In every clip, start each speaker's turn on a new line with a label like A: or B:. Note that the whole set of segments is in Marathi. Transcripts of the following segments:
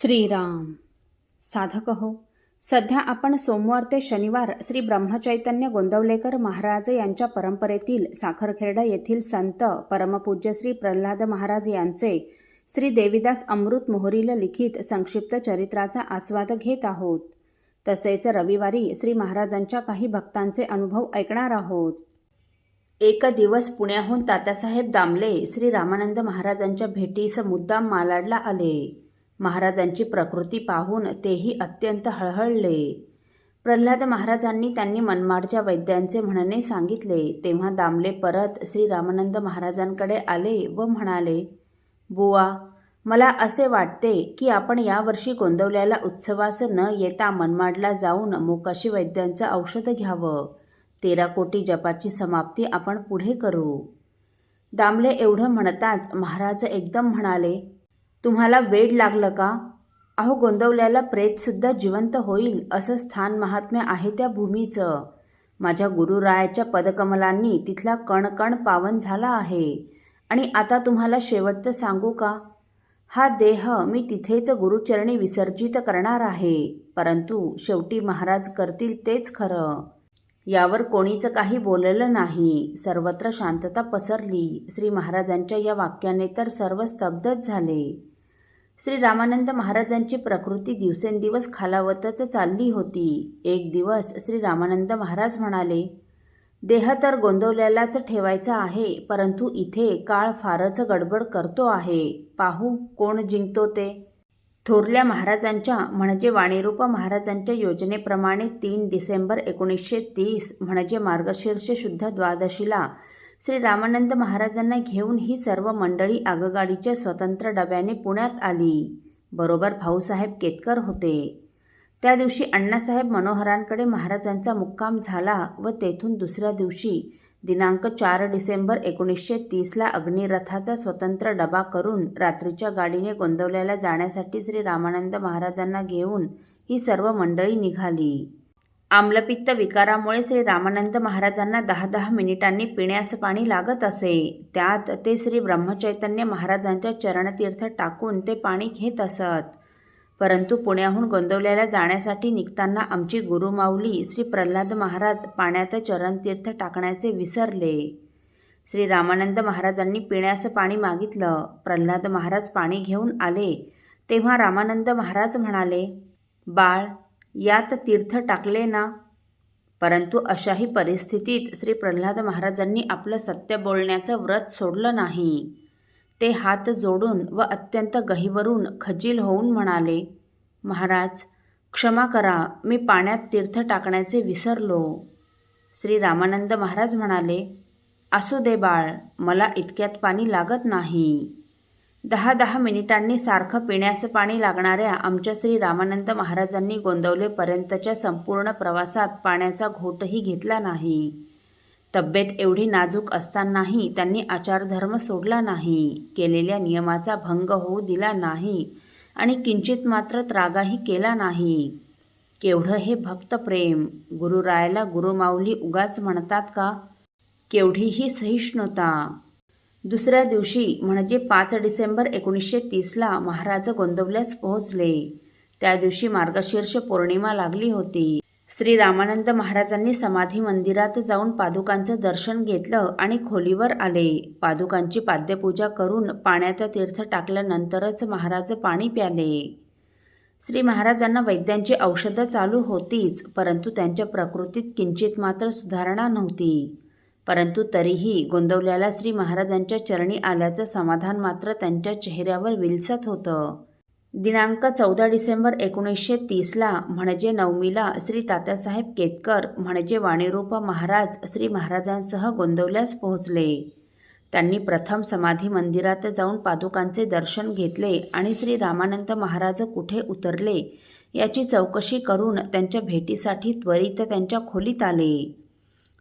A: श्रीराम। साधक हो सध्या आपण सोमवार ते शनिवार श्री ब्रह्मचैतन्य गोंदवलेकर महाराज यांच्या परंपरेतील साखरखेर्डा येथील संत परमपूज्य श्री प्रल्हाद महाराज यांचे श्री देवीदास अमृत मोहरील लिखित संक्षिप्त चरित्राचा आस्वाद घेत आहोत. तसेच रविवारी श्री महाराजांच्या काही भक्तांचे अनुभव ऐकणार आहोत. एक दिवस पुण्याहून तात्यासाहेब दामले श्री रामानंद महाराजांच्या भेटीस मुद्दाम मालाडला आले. महाराजांची प्रकृती पाहून तेही अत्यंत हळहळले. प्रल्हाद महाराजांनी त्यांनी मनमाडच्या वैद्यांचे म्हणणे सांगितले. तेव्हा दामले परत श्री रामानंद महाराजांकडे आले व म्हणाले बुवा मला असे वाटते की आपण यावर्षी गोंदवल्याला उत्सवास न येता मनमाडला जाऊन मोकाशी वैद्यांचं औषध घ्यावं. तेरा कोटी जपाची समाप्ती आपण पुढे करू. दामले एवढं म्हणताच महाराज एकदम म्हणाले तुम्हाला वेड लागलं का? अहो गोंदवल्याला प्रेतसुद्धा जिवंत होईल असं स्थान महात्म्य आहे त्या भूमीचं. माझ्या गुरुरायाच्या पदकमलांनी तिथला कणकण पावन झाला आहे. आणि आता तुम्हाला शेवटचं सांगू का? हा देह मी तिथेच गुरुचरणी विसर्जित करणार आहे. परंतु शेवटी महाराज करतील तेच खरं. यावर कोणीच काही बोललं नाही. सर्वत्र शांतता पसरली. श्री महाराजांच्या या वाक्याने तर सर्व स्तब्धच झाले. श्री रामानंद महाराजांची प्रकृती दिवसेंदिवस खालावतच चालली होती. एक दिवस श्री रामानंद महाराज म्हणाले देह तर गोंदवल्यालाच ठेवायचा आहे परंतु इथे काळ फारच गडबड करतो आहे. पाहू कोण जिंकतो ते. थोरल्या महाराजांच्या म्हणजे वाणीरूप महाराजांच्या योजनेप्रमाणे तीन डिसेंबर एकोणीसशे तीस म्हणजे मार्गशीर्ष शुद्ध द्वादशीला श्री रामानंद महाराजांना घेऊन ही सर्व मंडळी आगगाडीच्या स्वतंत्र डब्याने पुण्यात आली. बरोबर भाऊसाहेब केतकर होते. त्या दिवशी अण्णासाहेब मनोहरांकडे महाराजांचा मुक्काम झाला व तेथून दुसऱ्या दिवशी दिनांक चार डिसेंबर एकोणीसशे तीसला अग्निरथाचा स्वतंत्र डबा करून रात्रीच्या गाडीने गोंदवल्याला जाण्यासाठी श्री रामानंद महाराजांना घेऊन ही सर्व मंडळी निघाली. आम्लपित्त विकारामुळे श्री रामानंद महाराजांना दहा दहा मिनिटांनी पिण्यास पाणी लागत असे. त्यात ते श्री ब्रह्मचैतन्य महाराजांच्या चरणतीर्थ टाकून ते पाणी घेत असत. परंतु पुण्याहून गोंदवल्याला जाण्यासाठी निघताना आमची गुरुमाऊली श्री प्रल्हाद महाराज पाण्यात चरणतीर्थ टाकण्याचे विसरले. श्री रामानंद महाराजांनी पिण्यास पाणी मागितलं. प्रल्हाद महाराज पाणी घेऊन आले. तेव्हा रामानंद महाराज म्हणाले बाळ यात तीर्थ टाकले ना? परंतु अशाही परिस्थितीत श्री प्रल्हाद महाराजांनी आपलं सत्य बोलण्याचं व्रत सोडलं नाही. ते हात जोडून व अत्यंत गहिवरून खजील होऊन म्हणाले महाराज क्षमा करा मी पाण्यात तीर्थ टाकण्याचे विसरलो. श्री रामानंद महाराज म्हणाले असू दे बाळ मला इतक्यात पाणी लागत नाही. दहा दहा मिनिटांनी सारखं पिण्यास पाणी लागणाऱ्या आमच्या श्री रामानंद महाराजांनी गोंदवलेपर्यंतच्या संपूर्ण प्रवासात पाण्याचा घोटही घेतला नाही. तब्येत एवढी नाजूक असतानाही त्यांनी आचारधर्म सोडला नाही केलेल्या नियमाचा भंग होऊ दिला नाही आणि किंचित मात्र त्रागाही केला नाही. केवढं हे भक्तप्रेम गुरुरायाला गुरुमाऊली उगाच म्हणतात का? केवढीही सहिष्णुता दुसऱ्या दिवशी म्हणजे पाच डिसेंबर एकोणीसशे तीसला महाराज गोंदवल्यास पोहोचले. त्या दिवशी मार्गशीर्ष पौर्णिमा लागली होती. श्री रामानंद महाराजांनी समाधी मंदिरात जाऊन पादुकांचं दर्शन घेतलं आणि खोलीवर आले. पादुकांची पाद्यपूजा करून पाण्यात तीर्थ टाकल्यानंतरच महाराज पाणी प्याले. श्री महाराजांना वैद्यांची औषधं चालू होतीच परंतु त्यांच्या प्रकृतीत किंचित मात्र सुधारणा नव्हती. परंतु तरीही गोंदवल्याला श्री महाराजांच्या चरणी आल्याचं समाधान मात्र त्यांच्या चेहऱ्यावर विलसत होतं. दिनांक चौदा डिसेंबर एकोणीसशे तीसला म्हणजे नवमीला श्री तात्यासाहेब केतकर म्हणजे वाणीरूप महाराज श्री महाराजांसह गोंदवल्यास पोहोचले. त्यांनी प्रथम समाधी मंदिरात जाऊन पादुकांचे दर्शन घेतले आणि श्री रामानंद महाराज कुठे उतरले याची चौकशी करून त्यांच्या भेटीसाठी त्वरित त्यांच्या खोलीत आले.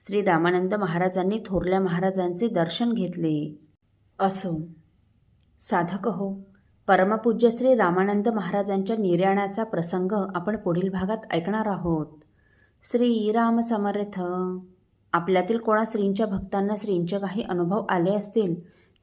A: श्री रामानंद महाराजांनी थोरल्या महाराजांचे दर्शन घेतले. असो. साधक हो. परमपूज्य श्री रामानंद महाराजांच्या निर्याणाचा प्रसंग आपण पुढील भागात ऐकणार आहोत. श्री राम समर्थ. आपल्यातील कोणा श्रींच्या भक्तांना श्रींचे काही अनुभव आले असतील